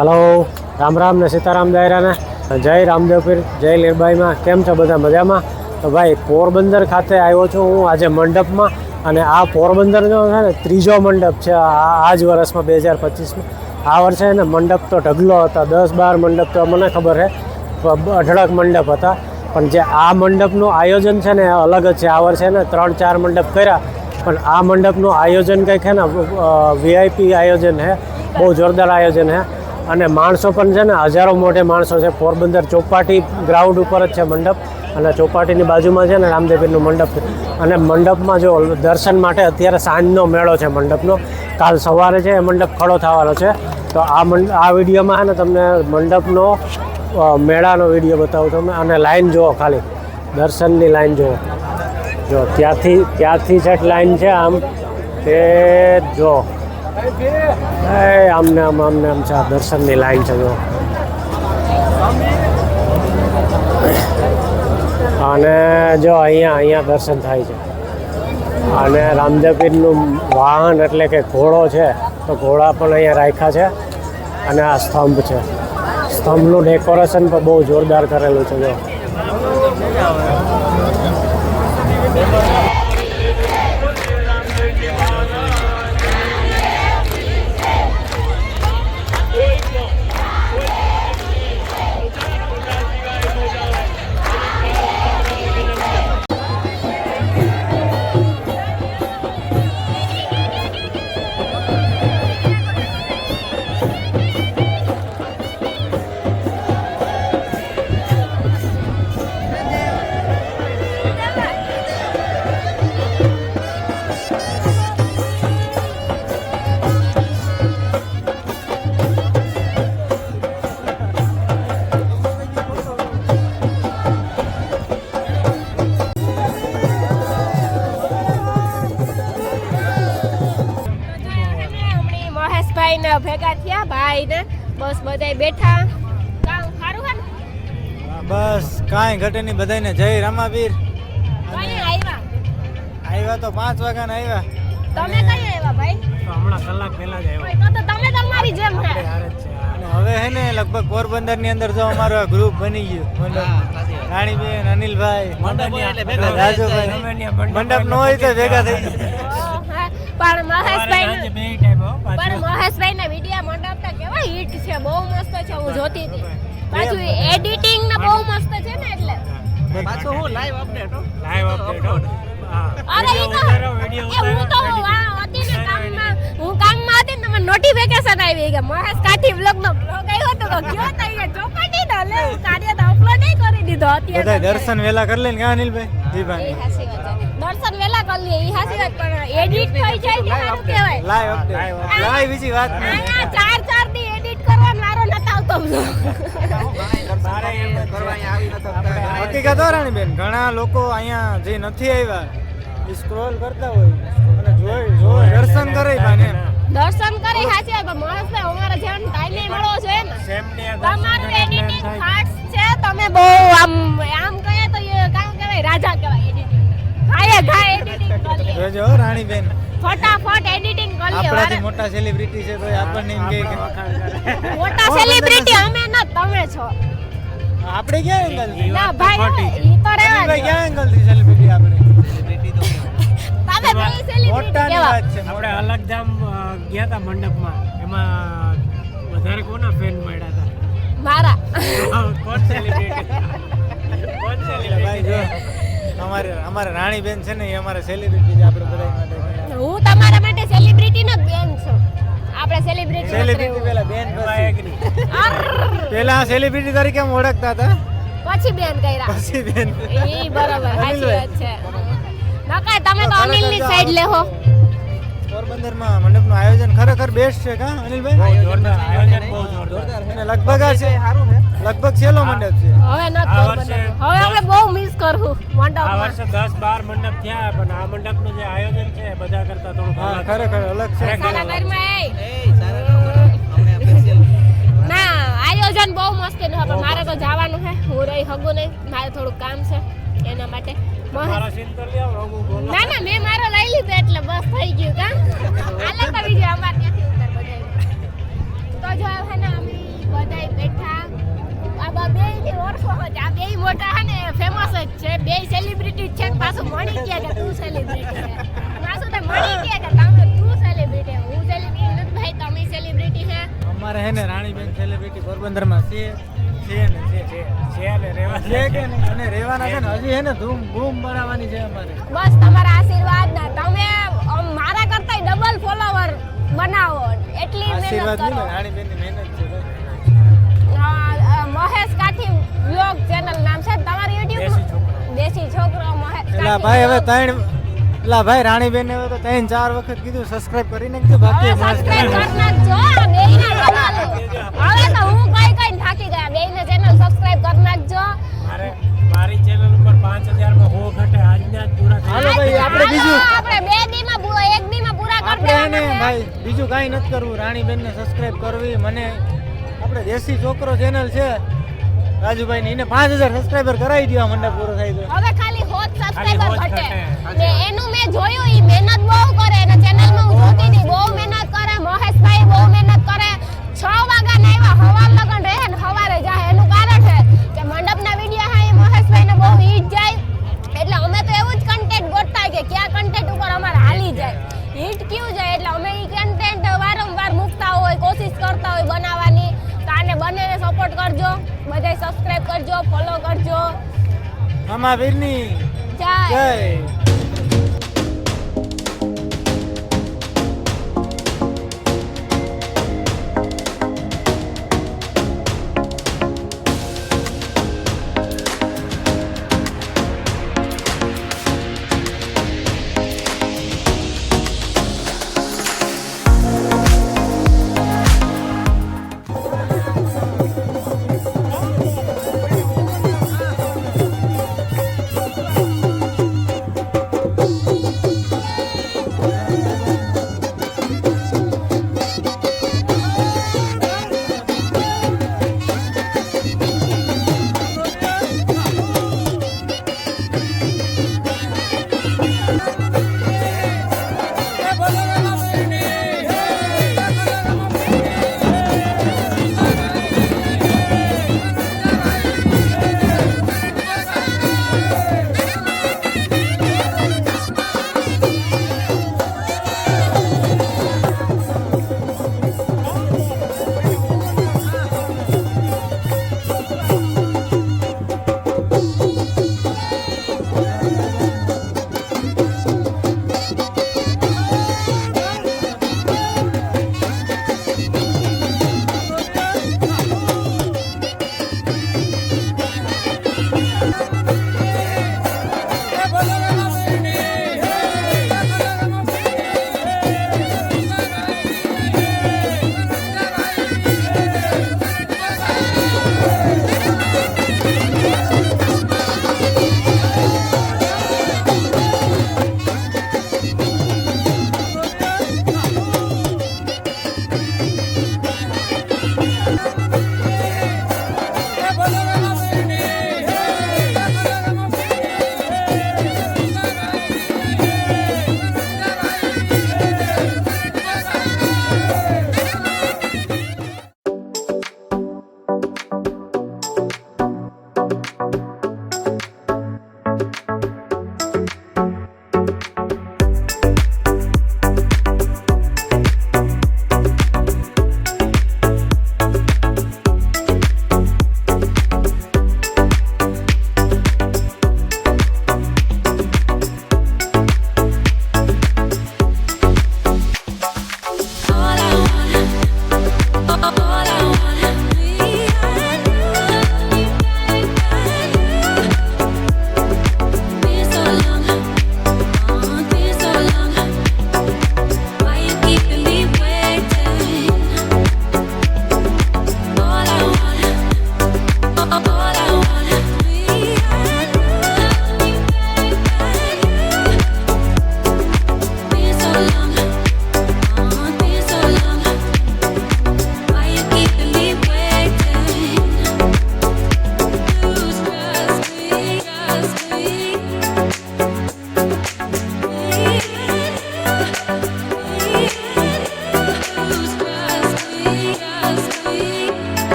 Hello, Ram Ram ને સીતારામ દાયરાને. જય રામદેવપીર જય લીરબાઈમાં. કેમ છો બધા મજામાં? તો ભાઈ, પોરબંદર ખાતે આવ્યો છું હું આજે મંડપમાં અને આ પોરબંદરનો છે ને ત્રીજો મંડપ છે આ જ વર્ષમાં બે હજાર પચીસમાં. આ વર્ષે ને મંડપ તો ઢગલો હતા. દસ બાર મંડપ તો મને ખબર છે અઢળક મંડપ હતા. પણ જે આ મંડપનું આયોજન છે ને અલગ જ છે. આ વર્ષે ને ત્રણ ચાર મંડપ કર્યા. પણ આ મંડપનું આયોજન કંઈક છે ને વીઆઈપી આયોજન છે બહુ જોરદાર આયોજન છે અને માણસો પણ છે ને, હજારો મોટે માણસો છે. પોરબંદર ચોપાટી ગ્રાઉન્ડ ઉપર જ છે મંડપ. અને ચોપાટીની બાજુમાં છે ને રામદેવીરનું મંડપ. અને મંડપમાં જો દર્શન માટે અત્યારે સાંજનો મેળો છે મંડપનો. કાલ સવારે છે, એ મંડપ ખડો થવાનો છે. તો આ મંડ, આ વિડીયોમાં છે ને તમને મંડપનો મેળાનો વીડિયો બતાવું તમે અને લાઈન જુઓ ખાલી. દર્શનની લાઈન જુઓ. જો, ત્યાંથી ત્યાંથી છઠ લાઈન છે આમ. તે જો. આમ આમને આમ છે આ દર્શનની લાઈન છે જો. અને જો અહીંયા અહીંયા દર્શન થાય છે. અને રામદેવપીરનું વાહન એટલે કે ઘોડો છે, તો ઘોડા પણ અહીંયા રાખ્યા છે. અને આ સ્તંભ છે. સ્તંભનું ડેકોરેશન પણ બહુ જોરદાર કરેલું છે જો. મહેશભાઈ ને ભેગા થયા ભાઈ ને બસ બધાય બેઠા. કામ સારું હે? ને બસ કાંઈ ઘટે નહીં બધાને જય રામાવીર. આવ્યા? તો પાંચ વાગ્યાના આવ્યા. તમે કઈ આવ્યા ભાઈ? તો હમણાં કલાક પહેલા જ આવ્યા. તો તો તમે તમારી જેમ હે. હવે હે ને લગભગ પોરબંદરની અંદર જો અમારો આ ગ્રુપ બની ગયું. મંડપ રાણીબેન અનિલભાઈ મંડપ નો હોય તો ભેગા થઈ ગયા. પણ મહેશભાઈ ને બે પણ મહેશભાઈ ના વિડિયા મંડપ કેવા હિટ છે બહુ મસ્ત છે હું જોતી હતી. પાછું એડિટિંગ ને બહુ મસ્ત છે ને એટલે. પાછું હું લાઈવ અપડેટ હો. લાઈવ અપડેટ અરે ઈ તો હું તો હતી ને કામમાં હું કામમાં હતી ને મને નોટિફિકેશન આવી કે મહેશ કાઠી નો બ્લોગ આવ્યો તો કયો તઈ ચોપાટી ના લે કાર્ય તો અપલોડ નહીં કરી દીધો અત્યારે. દર્શન વેલા કરી લે ને અનિલભાઈ? જીભાઈ. દર્શન વેલા કરી લે ઈ હાસી વાત પણ એડિટ થઈ જાય કે સારું કહેવાય. લાઈવ અપડેટ લાઈવ બીજી વાત. નહીં ચાર ચાર દી એડિટ કરવાનો મારો નતો આવતો હકીકત હો રાણીબેન ઘણા લોકો અહીંયા જે નથી આવ્યા એ સ્ક્રોલ કરતા હોય. અને જોઈ જોઈ દર્શન કરે પણ દર્શન કરી હાચી વાત પણ અમારે અમારા જેવાનો ટાઈમે મળવો જોઈએ ને. તમારું એડિટિંગ ફાસ્ટ છે તમે બહુ જોજો હો રાણીબેન. ફટાફટ એડિટિંગ કરી લે આપણાથી મોટા સેલિબ્રિટી છે તો આપણને એમ કે મોટા સેલિબ્રિટી અમે ન તમે છો. આપણે ક્યાં એંગલથી? ના ભાઈ ઈ તો રહેવા દે. ક્યાં એંગલથી સેલિબ્રિટી આપણે? તમે બે સેલિબ્રિટી વાત છે આપણે અલગ જામ ગયા હતા મંડપમાં. એમાં વધારે કોના ફેન મળ્યા હતા મારા. કોણ સેલિબ્રિટી કોણ ભાઈ જો અમારે અમારે રાણીબેન છે ને એ અમારે સેલિબ્રિટી છે આપણે બધા માટે હું તમારા માટે સેલિબ્રિટી ન બેન છું. આપણે સેલિબ્રિટી સેલિબ્રિટી પહેલા બેન પેલા સેલિબ્રિટી તરીકે આમ ઓળખતા હતા? પછી બેન કર્યા. પછી બેન. એ બરાબર સાચી વાત છે. નકા તમે તો અનિલની સાઈડ લેહો. પોરબંદરમાં મંડપનું આયોજન ખરેખર બેસ્ટ છે કા અનિલભાઈ? આયોજન બહુ જોરદાર. અને લગભગ આ છે લગભગ છેલ્લો મંડપ છે. હવે ન હવે આપણે બહુ મિસ કરવું આ વર્ષે 10 12 મંડપ થયા પણ આ મંડપનું જે આયોજન છે બધા કરતા થોડું હા અલગ છે. ખરેખર અલગ છે. સારા ઘરમાં એ. ના આયોજન બહુ મસ્ત છે પણ મારે તો જવાનું છે. હું રહી હગું નહીં મારે થોડું કામ છે એના માટે. મારા સીન તો લ્યો રઘુ ના બે ની ઓળખો આ બે મોટા હે ને ફેમસ જ છે. બે સેલિબ્રિટી છે પાછું મળી ગયા કે તું સેલિબ્રિટી છે. પાછું તો મળી ગયા કે તમે તું સેલિબ્રિટી હું સેલિબ્રિટી નથી ભાઈ તમે સેલિબ્રિટી છે? અમારે હે ને રાણીબેન સેલિબ્રિટી પોરબંદરમાં છે છે ને છે છે છે ને રહેવા છે કે નહીં? અને રહેવાના છે ને? હજી હે ને ધૂમ બૂમ બનાવવાની છે અમારે. બસ તમારા આશીર્વાદ ના. તમે મારા કરતા ડબલ ફોલોવર બનાવો. એટલી મહેનત કરો. ને રાણીબેનની મહેનત છે. મહેશ કાઠી વ્લોગ ચેનલ નામ છે. તમારી યુટ્યુબ છોકરો. દેશી છોકરો મહેશ કાઠી ભાઈ હવે ત્રણ પેલા ભાઈ રાણીબેન ને હવે તો ત્રણ ચાર વખત કીધું સબસ્ક્રાઇબ કરી નાખજો બાકી સબસ્ક્રાઇબ કરી નાખજો આ બેયના. હવે તો હું કઈ કઈ થાકી ગયા બેયને ચેનલ સબસ્ક્રાઇબ કરી નાખજો મારે મારી ચેનલ ઉપર પાંચમાં હો ઘટે આજના પૂરા હાલો ભાઈ, આપણે બીજું- આપણે બે દીમાં પૂરા એક દીમાં પૂરા કરી આપણે ને દેવાના છે. ભાઈ બીજું કાંઈ નથી કરવું. રાણીબેન ને સબસ્ક્રાઇબ કરવી મને આપણે દેશી છોકરો ચેનલ છે. રાજુભાઈ ને એને પાંચ હજાર સબસ્ક્રાઈબર કરાવી દો મંડપ પૂરો થાય તો હવે ખાલી હોત સબસ્ક્રાઈબર ઘટે. ને એનું મેં જોયું ઈ મહેનત બહુ કરે એના ચેનલમાં હું જોતી હતી બહુ મહેનત કરે મહેશભાઈ બહુ મહેનત કરે. છ વાગ્યાના આવ્યા હવાર લગન રહે ને હવારે બંનેને સપોર્ટ કરજો. બધાય સબસ્ક્રાઇબ કરજો ફોલો કરજો. મામા વીરની જય. જય.